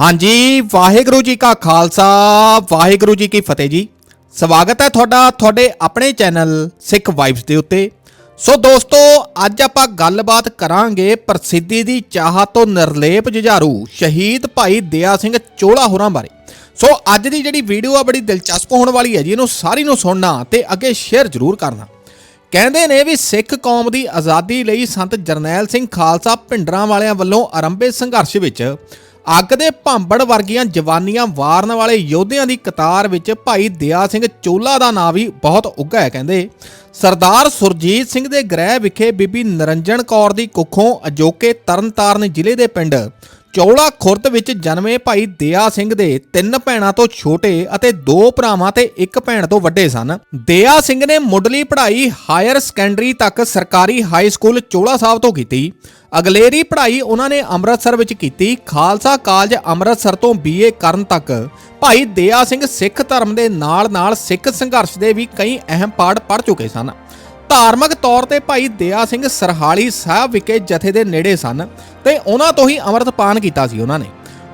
ਹਾਂਜੀ, ਵਾਹਿਗੁਰੂ ਜੀ ਕਾ ਖਾਲਸਾ, ਵਾਹਿਗੁਰੂ ਜੀ ਕੀ ਫਤਿਹ ਜੀ। ਸਵਾਗਤ ਹੈ ਤੁਹਾਡਾ, ਤੁਹਾਡੇ ਆਪਣੇ ਚੈਨਲ ਸਿੱਖ ਵਾਈਬਸ ਦੇ ਉੱਤੇ। ਸੋ ਦੋਸਤੋ, ਅੱਜ ਆਪਾਂ ਗੱਲਬਾਤ ਕਰਾਂਗੇ ਪ੍ਰਸਿੱਧੀ ਦੀ ਚਾਹ ਤੋਂ ਨਿਰਲੇਪ ਜੁਝਾਰੂ ਸ਼ਹੀਦ ਭਾਈ ਦਇਆ ਸਿੰਘ ਚੋਲਾ ਹੋਰਾਂ ਬਾਰੇ। ਸੋ ਅੱਜ ਦੀ ਜਿਹੜੀ ਵੀਡੀਓ ਆ, ਬੜੀ ਦਿਲਚਸਪ ਹੋਣ ਵਾਲੀ ਹੈ ਜੀ, ਇਹਨੂੰ ਸਾਰੀ ਨੂੰ ਸੁਣਨਾ ਤੇ ਅੱਗੇ ਸ਼ੇਅਰ ਜ਼ਰੂਰ ਕਰਨਾ। ਕਹਿੰਦੇ ਨੇ ਵੀ ਸਿੱਖ ਕੌਮ ਦੀ ਆਜ਼ਾਦੀ ਲਈ ਸੰਤ ਜਰਨੈਲ ਸਿੰਘ ਖਾਲਸਾ ਭਿੰਡਰਾਂ ਵਾਲਿਆਂ ਵੱਲੋਂ ਆਰੰਭੇ ਸੰਘਰਸ਼ ਵਿੱਚ ਅੱਗ ਦੇ ਭਾਂਬੜ ਵਰਗੀਆਂ ਜਵਾਨੀਆਂ ਵਾਰਨ ਵਾਲੇ ਯੋਧਿਆਂ ਦੀ ਕਤਾਰ ਵਿੱਚ ਭਾਈ ਦਇਆ ਸਿੰਘ ਚੋਲਾ ਦਾ ਨਾਂ ਵੀ ਬਹੁਤ ਉੱਘਾ ਹੈ ਕਹਿੰਦੇ। ਸਰਦਾਰ ਸੁਰਜੀਤ ਸਿੰਘ ਦੇ ਗ੍ਰਹਿ ਵਿਖੇ ਬੀਬੀ ਨਰੰਜਨ ਕੌਰ ਦੀ ਕੁੱਖੋਂ ਅਜੋਕੇ ਤਰਨਤਾਰਨ ਜ਼ਿਲ੍ਹੇ ਦੇ ਪਿੰਡ ਚੌਲਾ ਖੁਰਦ ਵਿੱਚ ਜਨਮੇ ਭਾਈ ਦਇਆ ਸਿੰਘ ਦੇ ਤਿੰਨ ਭੈਣਾਂ ਤੋਂ ਛੋਟੇ ਅਤੇ ਦੋ ਭਰਾਵਾਂ ਤੇ ਇੱਕ ਭੈਣ ਤੋਂ ਵੱਡੇ ਸਨ। ਦਇਆ ਸਿੰਘ ਨੇ ਮੁੱਢਲੀ ਪੜ੍ਹਾਈ ਹਾਇਰ ਸੈਕੰਡਰੀ ਤੱਕ ਸਰਕਾਰੀ ਹਾਈ ਸਕੂਲ ਚੋਲਾ ਸਾਹਿਬ ਤੋਂ ਕੀਤੀ। ਅਗਲੇਰੀ ਪੜ੍ਹਾਈ ਉਹਨਾਂ ਨੇ ਅੰਮ੍ਰਿਤਸਰ ਵਿੱਚ ਕੀਤੀ। ਖਾਲਸਾ ਕਾਲਜ ਅੰਮ੍ਰਿਤਸਰ ਤੋਂ ਬੀਏ ਕਰਨ ਤੱਕ ਭਾਈ ਦਇਆ ਸਿੰਘ ਸਿੱਖ ਧਰਮ ਦੇ ਨਾਲ-ਨਾਲ ਸਿੱਖ ਸੰਘਰਸ਼ ਦੇ ਵੀ ਕਈ ਅਹਿਮ ਪਾਠ ਪੜ੍ਹ ਚੁੱਕੇ ਸਨ। ਧਾਰਮਿਕ ਤੌਰ ਤੇ ਭਾਈ ਦਇਆ ਸਿੰਘ ਸਰਹਾਲੀ ਸਾਹਿਬ ਵਿਖੇ ਜਥੇ ਦੇ ਨੇੜੇ ਸਨ ਤੇ ਉਹਨਾਂ ਤੋਂ ਹੀ ਅੰਮ੍ਰਿਤਪਾਨ ਕੀਤਾ ਸੀ ਉਹਨਾਂ ਨੇ।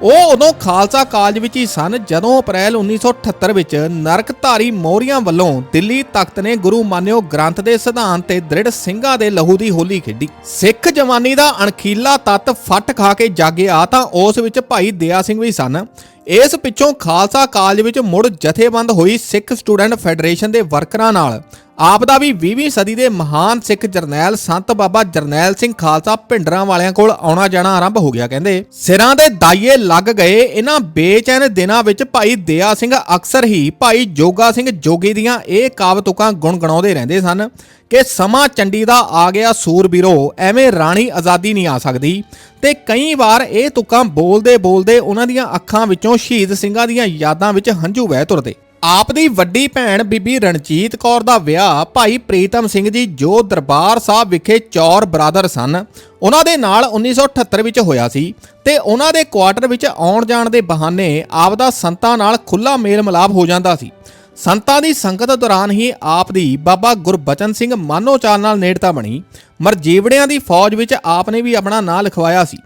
ਉਹ ਉਦੋਂ ਖਾਲਸਾ ਕਾਲਜ ਵਿੱਚ ਹੀ ਸਨ ਜਦੋਂ ਅਪ੍ਰੈਲ 1978 ਵਿੱਚ ਨਰਕਧਾਰੀ ਮੌਰੀਆਂ ਵੱਲੋਂ ਦਿੱਲੀ ਤਖਤ ਨੇ ਗੁਰੂ ਮਾਨਿਓ ਗ੍ਰੰਥ ਦੇ ਸਿਧਾਂਤ ਤੇ ਦ੍ਰਿੜ ਸਿੰਘਾਂ ਦੇ ਲਹੂ ਦੀ ਹੋਲੀ ਖੇਡੀ। ਸਿੱਖ ਜਵਾਨੀ ਦਾ ਅਣਖੀਲਾ ਤੱਤ ਫੱਟ ਖਾ ਕੇ ਜਾਗਿਆ ਤਾਂ ਉਸ ਵਿੱਚ ਭਾਈ ਦਇਆ ਸਿੰਘ ਵੀ ਸਨ। ਇਸ ਪਿੱਛੋਂ ਖਾਲਸਾ ਕਾਲਜ ਵਿੱਚ ਮੁੜ ਜਥੇਬੰਦ ਹੋਈ ਸਿੱਖ ਸਟੂਡੈਂਟ ਫੈਡਰੇਸ਼ਨ ਦੇ ਵਰਕਰਾਂ ਨਾਲ ਆਪ ਦਾ ਵੀ 20ਵੀਂ ਸਦੀ ਦੇ ਮਹਾਨ ਸਿੱਖ ਜਰਨੈਲ ਸੰਤ ਬਾਬਾ ਜਰਨੈਲ ਸਿੰਘ ਖਾਲਸਾ ਭਿੰਡਰਾਂ ਵਾਲਿਆਂ ਕੋਲ ਆਉਣਾ ਜਾਣਾ ਆਰੰਭ ਹੋ ਗਿਆ, ਕਹਿੰਦੇ, ਸਿਰਾਂ ਦੇ ਦਾਈਏ ਲੱਗ ਗਏ ਇਹਨਾਂ ਬੇਚੈਨ ਦਿਨਾਂ ਵਿੱਚ ਭਾਈ ਦਇਆ ਸਿੰਘ ਅਕਸਰ ਹੀ ਭਾਈ ਜੋਗਾ ਸਿੰਘ ਜੋਗੀ ਦੀਆਂ ਇਹ ਕਾਵਤੁਕਾਂ ਗੁਣਗੁਣਾਉਂਦੇ ਰਹਿੰਦੇ ਸਨ ਕਿ ਸਮਾਂ ਚੰਡੀ ਦਾ ਆ ਗਿਆ ਸੂਰਬੀਰੋ ਐਵੇਂ ਰਾਣੀ ਆਜ਼ਾਦੀ ਨਹੀਂ ਆ ਸਕਦੀ। ਤੇ ਕਈ ਵਾਰ ਇਹ ਤੁਕਾਂ ਬੋਲਦੇ ਬੋਲਦੇ ਉਹਨਾਂ ਦੀਆਂ ਅੱਖਾਂ ਵਿੱਚੋਂ ਸ਼ਹੀਦ ਸਿੰਘਾਂ ਦੀਆਂ ਯਾਦਾਂ ਵਿੱਚ ਹੰਝੂ ਵਹਿ ਤੁਰਦੇ। ਆਪ ਦੀ ਵੱਡੀ ਭੈਣ ਬੀਬੀ ਰਣਜੀਤ ਕੌਰ ਦਾ ਵਿਆਹ ਭਾਈ ਪ੍ਰੀਤਮ ਸਿੰਘ ਜੀ ਜੋ ਦਰਬਾਰ ਸਾਹਿਬ ਵਿਖੇ ਚੌਰ ਬਰਾਦਰ ਸਨ। ਉਹਨਾਂ ਦੇ ਨਾਲ 1978 ਵਿੱਚ ਹੋਇਆ ਸੀ ਤੇ ਉਹਨਾਂ ਦੇ ਕੁਆਟਰ ਵਿੱਚ ਆਉਣ ਜਾਣ ਦੇ ਬਹਾਨੇ ਆਪ ਦਾ ਸੰਤਾਂ ਨਾਲ ਖੁੱਲਾ ਮੇਲ ਮਿਲਾਪ ਹੋ ਜਾਂਦਾ ਸੀ। ਸੰਤਾਂ ਦੀ ਸੰਗਤ ਦੌਰਾਨ ਹੀ ਆਪ ਦੀ ਬਾਬਾ ਗੁਰਬਚਨ ਸਿੰਘ ਮਾਨੋਚਾਲ ਨਾਲ ਨੇੜਤਾ ਬਣੀ। ਮਰਜੀਵੜਿਆਂ ਦੀ ਫੌਜ ਵਿੱਚ ਆਪ ਨੇ ਵੀ ਆਪਣਾ ਨਾਂ ਲਿਖਵਾਇਆ ਸੀ।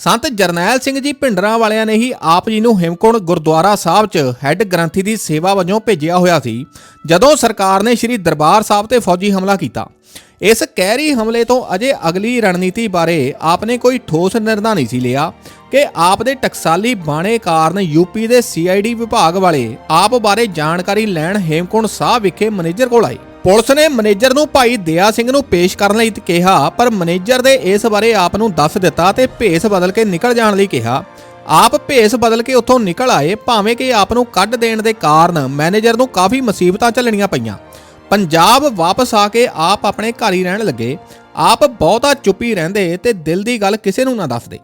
ਸੰਤ ਜਰਨੈਲ ਸਿੰਘ ਜੀ ਭਿੰਡਰਾਂ ਵਾਲਿਆਂ ਨੇ ਹੀ ਆਪ ਜੀ ਨੂੰ ਹਿਮਕੁੰਡ ਗੁਰਦੁਆਰਾ ਸਾਹਿਬ 'ਚ ਹੈੱਡ ਗ੍ਰੰਥੀ ਦੀ ਸੇਵਾ ਵਜੋਂ ਭੇਜਿਆ ਹੋਇਆ ਸੀ, ਜਦੋਂ ਸਰਕਾਰ ਨੇ ਸ੍ਰੀ ਦਰਬਾਰ ਸਾਹਿਬ ਤੇ ਫੌਜੀ ਹਮਲਾ ਕੀਤਾ। ਇਸ ਕਹਿਰੀ ਹਮਲੇ ਤੋਂ ਅਜੇ ਅਗਲੀ ਰਣਨੀਤੀ ਬਾਰੇ ਆਪਨੇ ਕੋਈ ਠੋਸ ਨਿਰਣਾ ਨਹੀਂ ਸੀ ਲਿਆ ਕਿ ਆਪ ਦੇ ਟਕਸਾਲੀ ਬਾਣੇ ਕਾਰਨ ਯੂਪੀ ਦੇ ਸੀਆਈਡੀ ਵਿਭਾਗ ਵਾਲੇ ਆਪ ਬਾਰੇ ਜਾਣਕਾਰੀ ਲੈਣ ਹੇਮਕੁੰਡ ਸਾਹਿਬ ਵਿਖੇ ਮੈਨੇਜਰ ਕੋਲ ਆਏ। ਪੁਲਿਸ ਨੇ ਮੈਨੇਜਰ ਨੂੰ ਭਾਈ ਦਇਆ ਸਿੰਘ ਨੂੰ ਪੇਸ਼ ਕਰਨ ਲਈ ਕਿਹਾ, ਪਰ ਮੈਨੇਜਰ ਦੇ ਇਸ ਬਾਰੇ ਆਪ ਨੂੰ ਦੱਸ ਦਿੱਤਾ ਤੇ ਭੇਸ ਬਦਲ ਕੇ ਨਿਕਲ ਜਾਣ ਲਈ ਕਿਹਾ। ਆਪ ਭੇਸ ਬਦਲ ਕੇ ਉੱਥੋਂ ਨਿਕਲ ਆਏ, ਭਾਵੇਂ ਕਿ ਆਪ ਨੂੰ ਕੱਢ ਦੇਣ ਦੇ ਕਾਰਨ ਮੈਨੇਜਰ ਨੂੰ ਕਾਫੀ ਮੁਸੀਬਤਾਂ ਝੱਲਣੀਆਂ ਪਈਆਂ। ਪੰਜਾਬ ਵਾਪਸ ਆ ਕੇ ਆਪ ਆਪਣੇ ਘਰ ਹੀ ਰਹਿਣ ਲੱਗੇ। ਆਪ ਬਹੁਤਾ ਚੁੱਪੀ ਰਹਿੰਦੇ ਤੇ ਦਿਲ ਦੀ ਗੱਲ ਕਿਸੇ ਨੂੰ ਨਾ ਦੱਸਦੇ।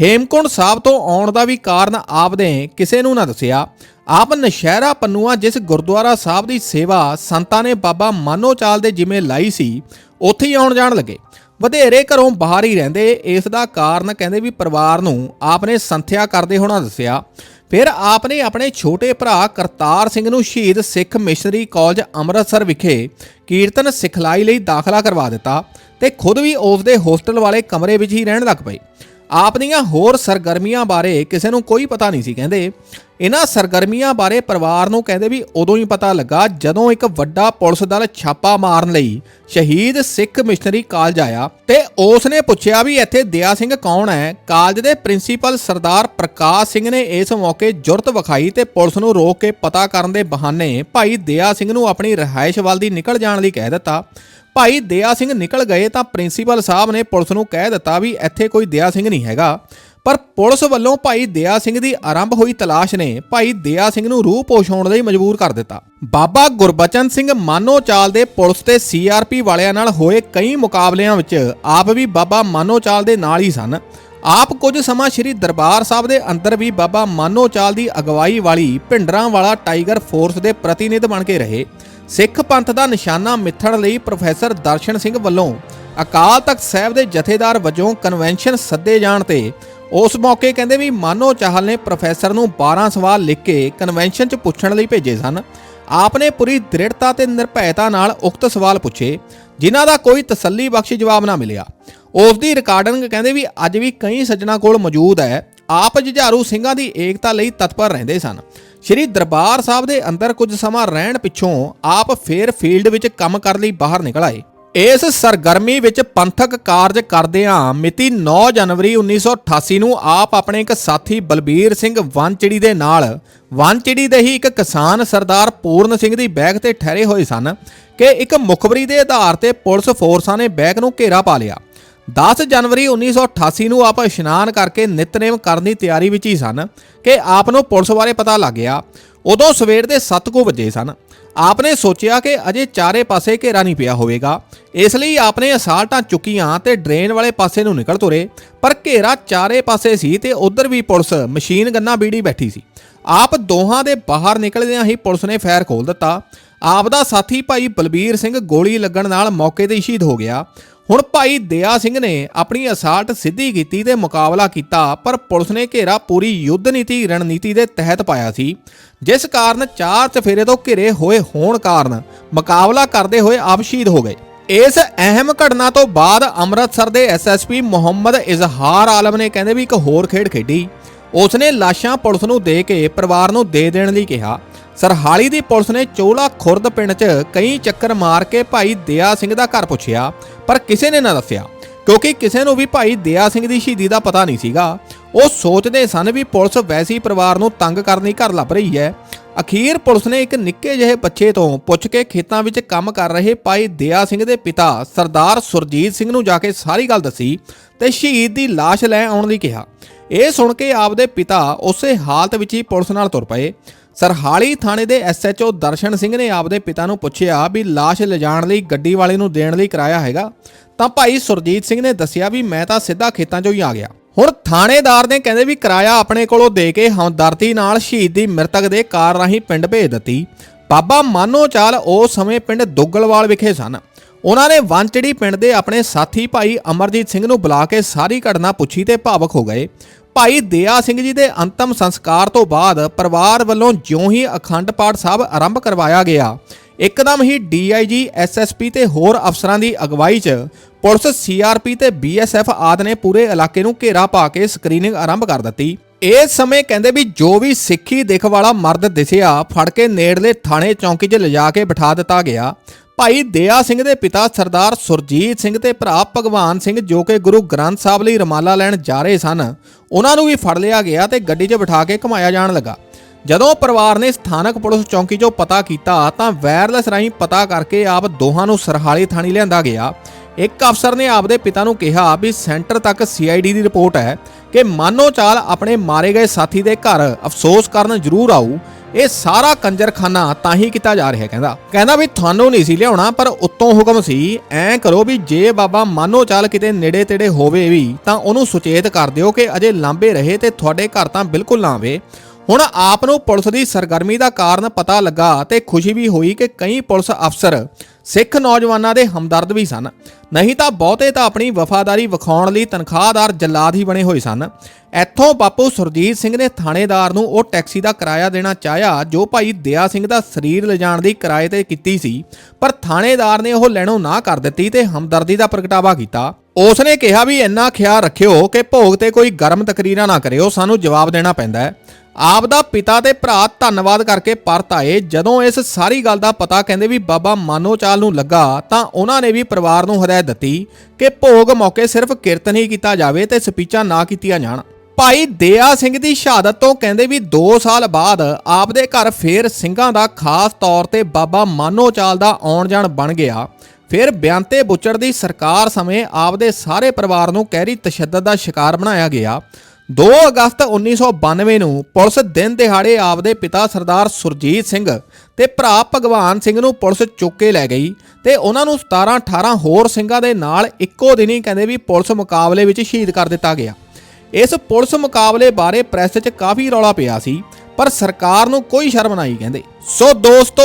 ਹੇਮਕੁੰਡ ਸਾਹਿਬ ਤੋਂ ਆਉਣ ਦਾ ਵੀ ਕਾਰਨ ਆਪ ਦੇ ਕਿਸੇ ਨੂੰ ਨਾ ਦੱਸਿਆ। ਆਪ ਨਸ਼ਹਿਰਾ ਪੰਨੂਆ, ਜਿਸ ਗੁਰਦੁਆਰਾ ਸਾਹਿਬ ਦੀ ਸੇਵਾ ਸੰਤਾਂ ਨੇ ਬਾਬਾ ਮਾਨੋਚਾਲ ਦੇ ਜਿਵੇਂ ਲਾਈ ਸੀ, ਉੱਥੇ ਹੀ ਆਉਣ ਜਾਣ ਲੱਗੇ। ਵਧੇਰੇ ਘਰੋਂ ਬਾਹਰ ਹੀ ਰਹਿੰਦੇ, ਇਸ ਦਾ ਕਾਰਨ ਕਹਿੰਦੇ ਵੀ ਪਰਿਵਾਰ ਨੂੰ ਆਪਨੇ ਸੰਥਿਆ ਕਰਦੇ ਹੋਣਾ ਦੱਸਿਆ। ਫਿਰ ਆਪਨੇ ਆਪਣੇ ਛੋਟੇ ਭਰਾ ਕਰਤਾਰ ਸਿੰਘ ਨੂੰ ਸ਼ਹੀਦ ਸਿੱਖ ਮਿਸ਼ਨਰੀ ਕਾਲਜ ਅੰਮ੍ਰਿਤਸਰ ਵਿਖੇ ਕੀਰਤਨ ਸਿਖਲਾਈ ਲਈ ਦਾਖਲਾ ਕਰਵਾ ਦਿੱਤਾ ਤੇ ਖੁਦ ਵੀ ਉਸ ਦੇ ਹੋਸਟਲ ਵਾਲੇ ਕਮਰੇ ਵਿੱਚ ਹੀ ਰਹਿਣ ਲੱਗ ਪਏ। ਆਪ ਦੀਆਂ ਹੋਰ ਸਰਗਰਮੀਆਂ ਬਾਰੇ ਕਿਸੇ ਨੂੰ ਕੋਈ ਪਤਾ ਨਹੀਂ ਸੀ, ਕਹਿੰਦੇ। ਇਹਨਾਂ ਸਰਗਰਮੀਆਂ ਬਾਰੇ ਪਰਿਵਾਰ ਨੂੰ ਕਹਿੰਦੇ ਵੀ ਉਦੋਂ ਹੀ ਪਤਾ ਲੱਗਾ ਜਦੋਂ ਇੱਕ ਵੱਡਾ ਪੁਲਿਸ ਦਲ ਛਾਪਾ ਮਾਰਨ ਲਈ ਸ਼ਹੀਦ ਸਿੱਖ ਮਿਸ਼ਨਰੀ ਕਾਲਜ ਆਇਆ ਤੇ ਉਸ ਨੇ ਪੁੱਛਿਆ ਵੀ ਇੱਥੇ ਦਇਆ ਸਿੰਘ ਕੌਣ ਹੈ? ਕਾਲਜ ਦੇ ਪ੍ਰਿੰਸੀਪਲ ਸਰਦਾਰ ਪ੍ਰਕਾਸ਼ ਸਿੰਘ ਨੇ ਇਸ ਮੌਕੇ ਜੁਰਤ ਵਿਖਾਈ ਤੇ ਪੁਲਿਸ ਨੂੰ ਰੋਕ ਕੇ ਪਤਾ ਕਰਨ ਦੇ ਬਹਾਨੇ ਭਾਈ ਦਇਆ ਸਿੰਘ ਨੂੰ ਆਪਣੀ ਰਿਹਾਇਸ਼ ਵੱਲ ਦੀ ਨਿਕਲ ਜਾਣ ਲਈ ਕਹਿ ਦਿੱਤਾ। ਭਾਈ ਦਇਆ ਸਿੰਘ ਨਿਕਲ ਗਏ ਤਾਂ ਪ੍ਰਿੰਸੀਪਲ ਸਾਹਿਬ ਨੇ ਪੁਲਿਸ ਨੂੰ ਕਹਿ ਦਿੱਤਾ ਵੀ ਇੱਥੇ ਕੋਈ ਦਇਆ ਸਿੰਘ ਨਹੀਂ ਹੈਗਾ। ਪਰ ਪੁਲਿਸ ਵੱਲੋਂ ਭਾਈ ਦਇਆ ਸਿੰਘ ਦੀ ਆਰੰਭ ਹੋਈ ਤਲਾਸ਼ ਨੇ ਭਾਈ ਦਇਆ ਸਿੰਘ ਨੂੰ ਰੂਹ ਪੋਸ਼ਾਉਣ ਲਈ ਮਜਬੂਰ ਕਰ ਦਿੱਤਾ। ਬਾਬਾ ਗੁਰਬਚਨ ਸਿੰਘ ਮਾਨੋਚਾਲ ਦੇ ਪੁਲਿਸ ਤੇ ਸੀਆਰਪੀ ਵਾਲਿਆਂ ਨਾਲ ਹੋਏ ਕਈ ਮੁਕਾਬਲਿਆਂ ਵਿੱਚ ਆਪ ਵੀ ਬਾਬਾ ਮਾਨੋਚਾਲ ਦੇ ਨਾਲ ਹੀ ਸਨ। ਆਪ ਕੁਝ ਸਮਾਂ ਸ੍ਰੀ ਦਰਬਾਰ ਸਾਹਿਬ ਦੇ ਅੰਦਰ ਵੀ ਬਾਬਾ ਮਾਨੋਚਾਲ ਦੀ ਅਗਵਾਈ ਵਾਲੀ ਭਿੰਡਰਾਂ ਵਾਲਾ ਟਾਈਗਰ ਫੋਰਸ ਦੇ ਪ੍ਰਤੀਨਿਧ ਬਣ ਕੇ ਰਹੇ। ਸਿੱਖ ਪੰਥ ਦਾ ਨਿਸ਼ਾਨਾ ਮਿੱਥਣ ਲਈ ਪ੍ਰੋਫੈਸਰ ਦਰਸ਼ਨ ਸਿੰਘ ਵੱਲੋਂ ਅਕਾਲ ਤਖਤ ਸਾਹਿਬ ਦੇ ਜਥੇਦਾਰ ਵਜੋਂ ਕਨਵੈਨਸ਼ਨ ਸੱਦੇ ਜਾਣ ਤੇ ਉਸ ਮੌਕੇ ਕਹਿੰਦੇ ਵੀ ਮਾਨੋ ਚਾਹਲ ਨੇ ਪ੍ਰੋਫੈਸਰ ਨੂੰ 12 ਸਵਾਲ ਲਿਖ ਕੇ ਕਨਵੈਨਸ਼ਨ 'ਚ ਪੁੱਛਣ ਲਈ ਭੇਜੇ ਸਨ। ਆਪ ਨੇ ਪੂਰੀ ਦ੍ਰਿੜਤਾ ਤੇ ਨਿਰਭੈਤਾ ਨਾਲ ਉਕਤ ਸਵਾਲ ਪੁੱਛੇ, ਜਿਨ੍ਹਾਂ ਦਾ ਕੋਈ ਤਸੱਲੀ ਬਖਸ਼ ਜਵਾਬ ਨਾ ਮਿਲਿਆ। ਉਸ ਦੀ ਰਿਕਾਰਡਿੰਗ ਕਹਿੰਦੇ ਵੀ ਅੱਜ ਵੀ ਕਈ ਸੱਜਣਾ ਕੋਲ ਮੌਜੂਦ ਹੈ। ਆਪ ਜੁਝਾਰੂ ਸਿੰਘਾਂ ਦੀ ਏਕਤਾ ਲਈ ਤਤਪਰ ਰਹਿੰਦੇ ਸਨ। ਸ਼੍ਰੀ ਦਰਬਾਰ ਸਾਹਿਬ ਦੇ ਅੰਦਰ ਕੁਝ ਸਮਾਂ ਰਹਿਣ ਪਿੱਛੋਂ ਆਪ ਫੇਰ ਫੀਲਡ ਵਿੱਚ ਕੰਮ ਕਰਨ ਲਈ ਬਾਹਰ ਨਿਕਲ ਆਏ। ਇਸ ਸਰਗਰਮੀ ਵਿੱਚ ਪੰਥਕ ਕਾਰਜ ਕਰਦਿਆਂ ਮਿਤੀ 9 ਜਨਵਰੀ 1988 ਨੂੰ ਆਪ ਆਪਣੇ ਇੱਕ ਸਾਥੀ ਬਲਬੀਰ ਸਿੰਘ ਵਨਚਿੜੀ ਦੇ ਨਾਲ ਵਨਚਿੜੀ ਦੇ ਹੀ ਇੱਕ ਕਿਸਾਨ ਸਰਦਾਰ ਪੂਰਨ ਸਿੰਘ ਦੀ ਬੈਗ ਤੇ ਠਹਿਰੇ ਹੋਏ ਸਨ ਕਿ ਇੱਕ ਮੁਖਬਰੀ ਦੇ ਆਧਾਰ ਤੇ ਪੁਲਿਸ ਫੋਰਸਾਂ ਨੇ ਬੈਗ ਨੂੰ ਘੇਰਾ ਪਾ ਲਿਆ। 10 ਜਨਵਰੀ 1988 ਨੂੰ ਆਪ ਇਸ਼ਨਾਨ ਕਰਕੇ ਨਿਤਨੇਮ ਕਰਨ ਦੀ ਤਿਆਰੀ ਵਿੱਚ ਹੀ ਸਨ ਕਿ ਆਪ ਨੂੰ ਪੁਲਿਸ ਬਾਰੇ ਪਤਾ ਲੱਗ ਗਿਆ। ਉਦੋਂ ਸਵੇਰ ਦੇ 7 ਕੁ ਵਜੇ ਸਨ। ਆਪ ਨੇ ਸੋਚਿਆ ਕਿ ਅਜੇ ਚਾਰੇ ਪਾਸੇ ਘੇਰਾ ਨਹੀਂ ਪਿਆ ਹੋਵੇਗਾ। ਇਸ ਲਈ ਆਪ ਨੇ ਅਸਾਲਟਾਂ ਚੁੱਕੀਆਂ ਤੇ ਡਰੇਨ ਵਾਲੇ ਪਾਸੇ ਨੂੰ ਨਿਕਲ ਤੁਰੇ। ਪਰ ਘੇਰਾ ਚਾਰੇ ਪਾਸੇ ਸੀ ਤੇ ਉਧਰ ਵੀ ਪੁਲਿਸ ਮਸ਼ੀਨ ਗੰਨਾ ਬੀੜੀ ਬੈਠੀ ਸੀ। ਆਪ ਦੋਹਾਂ ਦੇ ਬਾਹਰ ਨਿਕਲਦਿਆਂ ਹੀ ਪੁਲਿਸ ਨੇ ਫਾਇਰ ਖੋਲ ਦਿੱਤਾ। ਆਪ ਦਾ ਸਾਥੀ ਭਾਈ ਬਲਬੀਰ ਸਿੰਘ ਗੋਲੀ ਲੱਗਣ ਨਾਲ ਮੌਕੇ ਤੇ ਸ਼ਹੀਦ ਹੋ ਗਿਆ। ਹੁਣ ਭਾਈ ਦਇਆ ਸਿੰਘ ਨੇ ਆਪਣੀ ਅਸਾਲਟ ਸਿੱਧੀ ਕੀਤੀ ਤੇ ਮੁਕਾਬਲਾ ਕੀਤਾ, ਪਰ ਪੁਲਿਸ ਨੇ ਘੇਰਾ ਪੂਰੀ ਯੁੱਧ ਨੀਤੀ, ਰਣਨੀਤੀ ਦੇ ਤਹਿਤ ਪਾਇਆ ਸੀ। ਜਿਸ ਕਾਰਨ ਚਾਰ ਚਫੇਰੇ ਤੋਂ ਘਿਰੇ ਹੋਏ ਹੋਣ ਕਾਰਨ ਮੁਕਾਬਲਾ ਕਰਦੇ ਹੋਏ ਆਪ ਸ਼ਹੀਦ ਹੋ ਗਏ। ਇਸ ਅਹਿਮ ਘਟਨਾ ਤੋਂ ਬਾਅਦ ਅੰਮ੍ਰਿਤਸਰ ਦੇ ਐਸਐਸਪੀ ਮੁਹੰਮਦ ਇਜ਼ਹਾਰ ਆਲਮ ਨੇ ਕਹਿੰਦੇ ਵੀ ਇੱਕ ਹੋਰ ਖੇਡ ਖੇਡੀ। ਉਸਨੇ ਲਾਸ਼ਾਂ ਪੁਲਿਸ ਨੂੰ ਦੇ ਕੇ ਪਰਿਵਾਰ ਨੂੰ ਦੇ ਦੇਣ ਲਈ ਕਿਹਾ। ਸਰਹਾਲੀ ਦੀ ਪੁਲਿਸ ਨੇ ਚੋਲਾ ਖੁਰਦ ਪਿੰਡ 'ਚ ਕਈ ਚੱਕਰ ਮਾਰ ਕੇ ਭਾਈ ਦਇਆ ਸਿੰਘ ਦਾ ਘਰ ਪੁੱਛਿਆ, ਪਰ ਕਿਸੇ ਨੇ ਨਾ ਦੱਸਿਆ। ਕਿਉਂਕਿ ਕਿਸੇ ਨੂੰ ਵੀ ਭਾਈ ਦਇਆ ਸਿੰਘ ਦੀ ਸ਼ਹੀਦੀ ਦਾ ਪਤਾ ਨਹੀਂ ਸੀਗਾ। ਉਹ ਸੋਚਦੇ ਸਨ ਵੀ ਪੁਲਿਸ ਵੈਸੀ ਪਰਿਵਾਰ ਨੂੰ ਤੰਗ ਕਰਨ ਲਈ ਘਰ ਲੱਭ ਰਹੀ ਹੈ। ਅਖੀਰ ਪੁਲਿਸ ਨੇ ਇੱਕ ਨਿੱਕੇ ਜਿਹੇ ਬੱਚੇ ਤੋਂ ਪੁੱਛ ਕੇ ਖੇਤਾਂ ਵਿੱਚ ਕੰਮ ਕਰ ਰਹੇ ਭਾਈ ਦਇਆ ਸਿੰਘ ਦੇ ਪਿਤਾ ਸਰਦਾਰ ਸੁਰਜੀਤ ਸਿੰਘ ਨੂੰ ਜਾ ਕੇ ਸਾਰੀ ਗੱਲ ਦੱਸੀ ਤੇ ਸ਼ਹੀਦ ਦੀ ਲਾਸ਼ ਲੈ ਆਉਣ ਲਈ ਕਿਹਾ। ਇਹ ਸੁਣ ਕੇ ਆਪਦੇ ਪਿਤਾ ਉਸੇ ਹਾਲਤ ਵਿੱਚ ਹੀ ਪੁਲਿਸ ਨਾਲ ਤੁਰ ਪਏ। ਸਰਹਾਲੀ ਥਾਣੇ ਦੇ ਐਸਐਚਓ ਦਰਸ਼ਨ ਸਿੰਘ ਨੇ ਆਪਦੇ ਪਿਤਾ ਨੂੰ ਪੁੱਛਿਆ ਵੀ ਲਾਸ਼ ਲਿਜਾਣ ਲਈ ਗੱਡੀ ਵਾਲੇ ਨੂੰ ਦੇਣ ਲਈ ਕਿਰਾਇਆ ਹੈਗਾ। ਤਾਂ ਭਾਈ ਸੁਰਜੀਤ ਸਿੰਘ ਨੇ ਦੱਸਿਆ ਵੀ ਮੈਂ ਤਾਂ ਸਿੱਧਾ ਖੇਤਾਂ 'ਚੋਂ ਹੀ ਆ ਗਿਆ। ਹੁਣ ਥਾਣੇਦਾਰ ਨੇ ਕਹਿੰਦੇ ਵੀ ਕਿਰਾਇਆ ਆਪਣੇ ਕੋਲੋਂ ਦੇ ਕੇ ਹਮਦਰਦੀ ਨਾਲ ਸ਼ਹੀਦ ਦੀ ਮ੍ਰਿਤਕ ਦੇ ਕਾਰ ਰਾਹੀਂ ਪਿੰਡ ਭੇਜ ਦਿੱਤੀ। ਬਾਬਾ ਮਾਨੋ ਚਾਲ ਉਸ ਸਮੇਂ ਪਿੰਡ ਦੁੱਗਲਵਾਲ ਵਿਖੇ ਸਨ। ਉਹਨਾਂ ਨੇ ਵਾਂਚੜੀ ਪਿੰਡ ਦੇ ਆਪਣੇ ਸਾਥੀ ਭਾਈ ਅਮਰਜੀਤ ਸਿੰਘ ਨੂੰ ਬੁਲਾ ਕੇ ਸਾਰੀ ਘਟਨਾ ਪੁੱਛੀ ਤੇ ਭਾਵਕ ਹੋ ਗਏ। ਭਾਈ ਦਇਆ ਸਿੰਘ ਜੀ ਦੇ ਅੰਤਮ ਸੰਸਕਾਰ ਤੋਂ ਬਾਅਦ ਪਰਿਵਾਰ ਵੱਲੋਂ ਜਿਉਂ ਹੀ ਅਖੰਡ ਪਾਠ ਸਾਹਿਬ ਆਰੰਭ ਕਰਵਾਇਆ ਗਿਆ। ਇੱਕਦਮ ਹੀ ਡੀਆਈਜੀ ਐਸਐਸਪੀ ਤੇ ਹੋਰ ਅਫਸਰਾਂ ਦੀ ਅਗਵਾਈ 'ਚ ਪੁਲਿਸ ਸੀਆਰਪੀ ਤੇ ਬੀਐਸਐਫ ਆਦ ਨੇ ਪੂਰੇ ਇਲਾਕੇ ਨੂੰ ਘੇਰਾ ਪਾ ਕੇ ਸਕਰੀਨਿੰਗ ਆਰੰਭ ਕਰ ਦਿੱਤੀ। ਇਸ ਸਮੇਂ ਕਹਿੰਦੇ ਵੀ ਜੋ ਵੀ ਸਿੱਖੀ ਦਿਖ ਵਾਲਾ ਮਰਦ ਦਿਸਿਆ, ਫੜ ਕੇ ਨੇੜਲੇ ਥਾਣੇ ਚੌਂਕੀ 'ਚ ਲਿਜਾ ਕੇ ਬਿਠਾ ਦਿੱਤਾ ਗਿਆ। ਭਾਈ ਦਇਆ ਸਿੰਘ ਦੇ ਪਿਤਾ ਸਰਦਾਰ ਸੁਰਜੀਤ ਸਿੰਘ ਤੇ ਭਰਾ ਭਗਵਾਨ ਸਿੰਘ ਜੋ ਕਿ ਗੁਰੂ ਗ੍ਰੰਥ ਸਾਹਿਬ ਲਈ ਰਮਾਲਾ ਲੈਣ ਜਾ ਰਹੇ ਸਨ, ਉਹਨਾਂ ਨੂੰ ਵੀ ਫੜ ਲਿਆ ਗਿਆ ਤੇ ਗੱਡੀ 'ਚ ਬਿਠਾ ਕੇ ਘੁਮਾਇਆ ਜਾਣ ਲੱਗਾ। ਜਦੋਂ ਪਰਿਵਾਰ ਨੇ ਸਥਾਨਕ ਪੁਲਿਸ ਚੌਂਕੀ 'ਚੋਂ ਪਤਾ ਕੀਤਾ ਤਾਂ ਵਾਇਰਲੈਸ ਰਾਹੀਂ ਪਤਾ ਕਰਕੇ ਆਪ ਦੋਹਾਂ ਨੂੰ ਸਰਹਾਲੀ ਥਾਣੀ ਲਿਆਂਦਾ ਗਿਆ। ਇੱਕ ਅਫਸਰ ਨੇ ਆਪਦੇ ਪਿਤਾ ਨੂੰ ਕਿਹਾ ਵੀ ਸੈਂਟਰ ਤੱਕ ਸੀਆਈਡੀ ਦੀ ਰਿਪੋਰਟ ਹੈ ਕਿ ਮਾਨੋ ਚਾਲ ਆਪਣੇ ਮਾਰੇ ਗਏ ਸਾਥੀ ਦੇ ਘਰ ਅਫਸੋਸ ਕਰਨ ਜ਼ਰੂਰ ਆਊ ਇਹ ਸਾਰਾ ਕੰਜਰਖਾਨਾ ਤਾਂ ਹੀ ਕੀਤਾ ਜਾ ਰਿਹਾ ਕਹਿੰਦਾ। ਕਹਿੰਦਾ ਵੀ ਤੁਹਾਨੂੰ ਨਹੀਂ ਸੀ ਲਿਆਉਣਾ, ਪਰ ਉੱਤੋਂ ਹੁਕਮ ਸੀ, ਐਂ ਕਰੋ ਵੀ ਜੇ ਬਾਬਾ ਮਾਨੋ ਚਾਲ ਕਿਤੇ ਨੇੜੇ ਤੇੜੇ ਹੋਵੇ ਵੀ, ਤਾਂ ਉਹਨੂੰ ਸੁਚੇਤ ਕਰ ਦਿਓ ਕਿ ਅਜੇ ਲਾਂਬੇ ਰਹੇ ਤੇ ਤੁਹਾਡੇ ਘਰ ਤਾਂ ਬਿਲਕੁਲ ਨਾ ਆਵੇ। ਹੁਣ ਆਪ ਨੂੰ ਪੁਲਿਸ ਦੀ ਸਰਗਰਮੀ ਦਾ ਕਾਰਨ ਪਤਾ ਲੱਗਾ ਤੇ ਖੁਸ਼ੀ ਵੀ ਹੋਈ ਕਿ ਕਈ ਪੁਲਿਸ ਅਫਸਰ ਸਿੱਖ ਨੌਜਵਾਨਾਂ ਦੇ ਹਮਦਰਦ ਵੀ ਸਨ। ਨਹੀਂ ਤਾਂ ਬਹੁਤੇ ਤਾਂ ਆਪਣੀ ਵਫਾਦਾਰੀ ਵਿਖਾਉਣ ਲਈ ਤਨਖਾਹਦਾਰ ਜੱਲਾਦ ਹੀ ਬਣੇ ਹੋਏ ਸਨ। ਇੱਥੋਂ ਬਾਪੂ ਸੁਰਜੀਤ ਸਿੰਘ ਨੇ ਥਾਣੇਦਾਰ ਨੂੰ ਉਹ ਟੈਕਸੀ ਦਾ ਕਿਰਾਇਆ ਦੇਣਾ ਚਾਹਿਆ, ਜੋ ਭਾਈ ਦਿਆ ਸਿੰਘ ਦਾ ਸਰੀਰ ਲਿਜਾਣ ਦੀ ਕਿਰਾਏ ਤੇ ਕੀਤੀ ਸੀ। ਪਰ ਥਾਣੇਦਾਰ ਨੇ ਉਹ ਲੈਣੋਂ ਨਾ ਕਰ ਦਿੱਤੀ ਤੇ ਹਮਦਰਦੀ ਦਾ ਪ੍ਰਗਟਾਵਾ ਕੀਤਾ। ਉਸ ਨੇ ਕਿਹਾ ਵੀ ਇੰਨਾ ਖਿਆਲ ਰੱਖਿਓ ਕਿ ਭੋਗ ਤੇ ਕੋਈ ਗਰਮ ਤਕਰੀਰਾਂ ਨਾ ਕਰਿਓ, ਸਾਨੂੰ ਜਵਾਬ ਦੇਣਾ ਪੈਂਦਾ ਹੈ। ਆਪ ਦਾ ਪਿਤਾ ਤੇ ਭਰਾ ਧੰਨਵਾਦ ਕਰਕੇ ਪਰਤ ਆਏ। ਜਦੋਂ ਇਸ ਸਾਰੀ ਗੱਲ ਦਾ ਪਤਾ ਕਹਿੰਦੇ ਵੀ ਬਾਬਾ ਮਾਨੋ ਚਾਲ ਨੂੰ ਲੱਗਾ, ਤਾਂ ਉਹਨਾਂ ਨੇ ਵੀ ਪਰਿਵਾਰ ਨੂੰ ਹਦਾਇਤ ਦਿੱਤੀ ਕਿ ਭੋਗ ਮੌਕੇ ਸਿਰਫ ਕੀਰਤਨ ਹੀ ਕੀਤਾ ਜਾਵੇ ਤੇ ਸਪੀਚਾਂ ਨਾ ਕੀਤੀਆਂ ਜਾਣ। ਭਾਈ ਦਿਆ ਸਿੰਘ ਦੀ ਸ਼ਹਾਦਤ ਤੋਂ ਕਹਿੰਦੇ ਵੀ 2 ਸਾਲ ਬਾਅਦ ਆਪ ਦੇ ਘਰ ਫੇਰ ਸਿੰਘਾਂ ਦਾ ਖਾਸ ਤੌਰ ਤੇ ਬਾਬਾ ਮਾਨੋ ਚਾਲ ਦਾ ਆਉਣ ਜਾਣ ਬਣ ਗਿਆ। ਫਿਰ ਬਿਆੰਤੇ ਬੁੱਚੜ ਦੀ ਸਰਕਾਰ ਸਮੇਂ ਆਪ ਦੇ ਸਾਰੇ ਪਰਿਵਾਰ ਨੂੰ ਕਹਿਰੀ ਤਸ਼ੱਦਦ ਦਾ ਸ਼ਿਕਾਰ ਬਣਾਇਆ ਗਿਆ। 2 ਅਗਸਤ 1992 ਨੂੰ ਪੁਲਿਸ ਦਿਨ ਦਿਹਾੜੇ ਆਪਦੇ ਪਿਤਾ ਸਰਦਾਰ ਸੁਰਜੀਤ ਸਿੰਘ ਤੇ ਭਰਾ ਭਗਵਾਨ ਸਿੰਘ ਨੂੰ ਪੁਲਿਸ ਚੁੱਕ ਕੇ ਲੈ ਗਈ ਤੇ ਉਹਨਾਂ ਨੂੰ 17 18 ਹੋਰ ਸਿੰਘਾਂ ਦੇ ਨਾਲ ਇੱਕੋ ਦਿਨ ਹੀ ਕਹਿੰਦੇ ਵੀ ਪੁਲਿਸ ਮੁਕਾਬਲੇ ਵਿੱਚ ਸ਼ਹੀਦ ਕਰ ਦਿੱਤਾ ਗਿਆ। ਇਸ ਪੁਲਿਸ ਮੁਕਾਬਲੇ ਬਾਰੇ ਪ੍ਰੈਸ 'ਚ ਕਾਫੀ ਰੌਲਾ ਪਿਆ ਸੀ, ਪਰ ਸਰਕਾਰ ਨੂੰ ਕੋਈ ਸ਼ਰਮ ਨਹੀਂ ਕਹਿੰਦੇ। ਸੋ ਦੋਸਤੋ,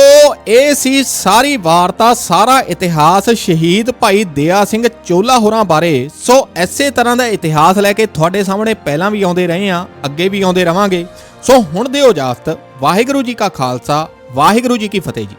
ਇਹ ਸੀ ਸਾਰੀ ਵਾਰਤਾ, ਸਾਰਾ ਇਤਿਹਾਸ ਸ਼ਹੀਦ ਭਾਈ ਦਇਆ ਸਿੰਘ ਚੋਲਾ ਹੋਰਾਂ ਬਾਰੇ। ਸੋ ਐਸੇ ਤਰ੍ਹਾਂ ਦਾ ਇਤਿਹਾਸ ਲੈ ਕੇ ਤੁਹਾਡੇ ਸਾਹਮਣੇ ਪਹਿਲਾਂ ਵੀ ਆਉਂਦੇ ਰਹੇ ਆ ਅੱਗੇ ਵੀ ਆਉਂਦੇ ਰਵਾਂਗੇ। ਸੋ ਹੁਣ ਦਿਓ ਇਜਾਜ਼ਤ, ਵਾਹਿਗੁਰੂ ਜੀ ਕਾ ਖਾਲਸਾ, ਵਾਹਿਗੁਰੂ ਜੀ ਕੀ ਫਤਿਹ ਜੀ।